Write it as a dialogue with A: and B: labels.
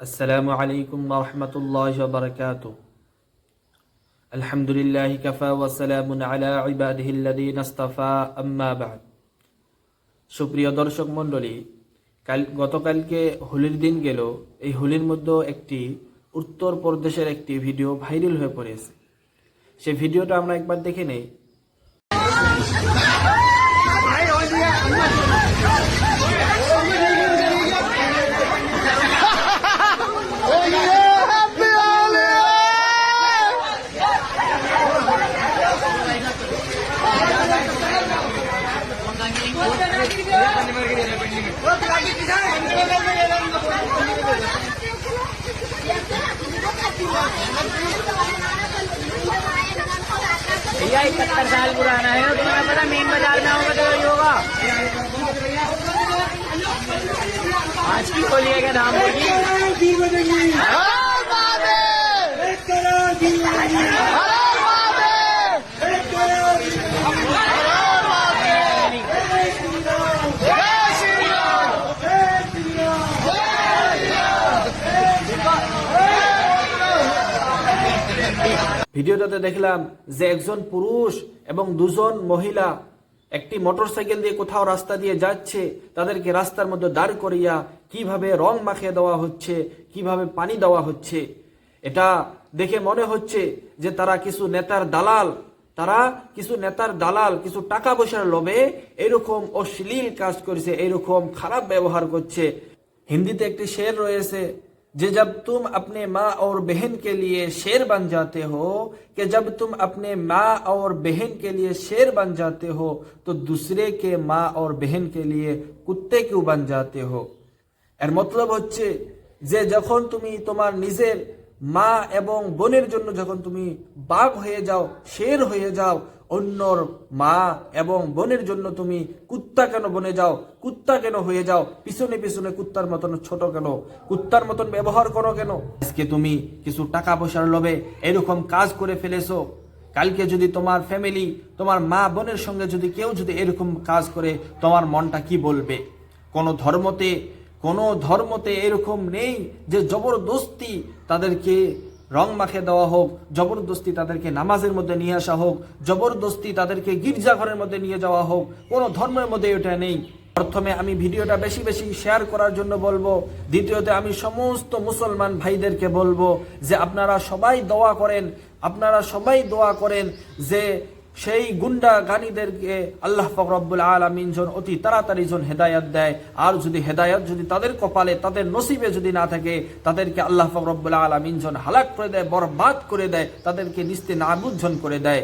A: السلام عليكم ورحمة الله وبركاته الحمد لله كفى وسلام على عباده الذين اصطفى أما بعد সুপ্রিয় দর্শক মণ্ডলী কাল গতকালকে হোলির দিন গেল এই হোলির মধ্যে একটি উত্তর প্রদেশের একটি ভিডিও ভাইরাল হয়ে পড়েছে সেই ভিডিওটা আমরা একবার দেখে নেই
B: भैया इकहत्तर साल पुराना है और तुम्हें पता मेन बाज़ार में होगा तो वही होगा। आज की है क्या नाम होगी?
A: ভিডিওটাতে দেখলাম যে একজন পুরুষ এবং দুজন মহিলা একটি মোটরসাইকেল দিয়ে কোথাও রাস্তা দিয়ে যাচ্ছে, তাদেরকে রাস্তার মধ্যে দাঁড় করিয়া কীভাবে রং মাখিয়ে দেওয়া হচ্ছে, কীভাবে পানি দেওয়া হচ্ছে, এটা দেখে মনে হচ্ছে যে তারা কিছু নেতার দালাল, তারা কিছু নেতার দালাল, কিছু টাকা পয়সার লোভে এরকম অশ্লীল কাজ করছে, এরকম খারাপ ব্যবহার করছে। হিন্দিতে একটি শের রয়েছে যে जब तुम अपने माँ और बहन के लिए शेर बन जाते हो कि जब तुम अपने माँ और बहन के लिए शेर बन जाते हो तो दूसरे के माँ और बहन के लिए कुत्ते क्यों बन जाते हो এর মতলব হচ্ছে যে যখন তুমি তোমার নিজের মা এবং বোনের জন্য যখন তুমি বাঘ হয়ে যাও, শের হয়ে যাও, অন্যর মা এবং বোনের জন্য তুমি কুত্তা কেন বনে যাও? কুত্তা কেন হয়ে যাও? পিছনে পিছনে কুত্তার মতন ছোট কেন? কুত্তার মতন ব্যবহার করো কেন? আজকে তুমি কিছু টাকা পয়সার লোভে এরকম কাজ করে ফেলেছো। কালকে যদি তোমার ফ্যামিলি তোমার মা বোনের সঙ্গে যদি কেউ যদি এরকম কাজ করে, তোমার মনটা কি বলবে? কোন ধর্মতে কোনো ধর্মতে এরকম নেই যে জবরদস্তি তাদেরকে রং মাখে দেওয়া হোক, জবরদস্তি তাদেরকে নামাজের মধ্যে নিয়ে আসা হোক, জবরদস্তি তাদেরকে গির্জাঘরের মধ্যে নিয়ে যাওয়া হোক, কোনো ধর্মের মধ্যে এটা নেই। প্রথমে আমি ভিডিওটা বেশি বেশি শেয়ার করার জন্য বলব, দ্বিতীয়তে আমি সমস্ত মুসলমান ভাইদেরকে বলব যে আপনারা সবাই দোয়া করেন, আপনারা সবাই দোয়া করেন যে সেই গুন্ডা গানিদেরকে আল্লাহ ফকরবুল আলমিন জন অতি তাড়াতাড়ি জন হেদায়ত দেয়, আর যদি হেদায়ত যদি তাদের কপালে, তাদের নসিবে যদি না থাকে, তাদেরকে আল্লাহ ফকরবুল আলমিন জন হালাক করে দেয়, বরবাদ করে দেয়, তাদেরকে নিস্তে নাবুজন করে দেয়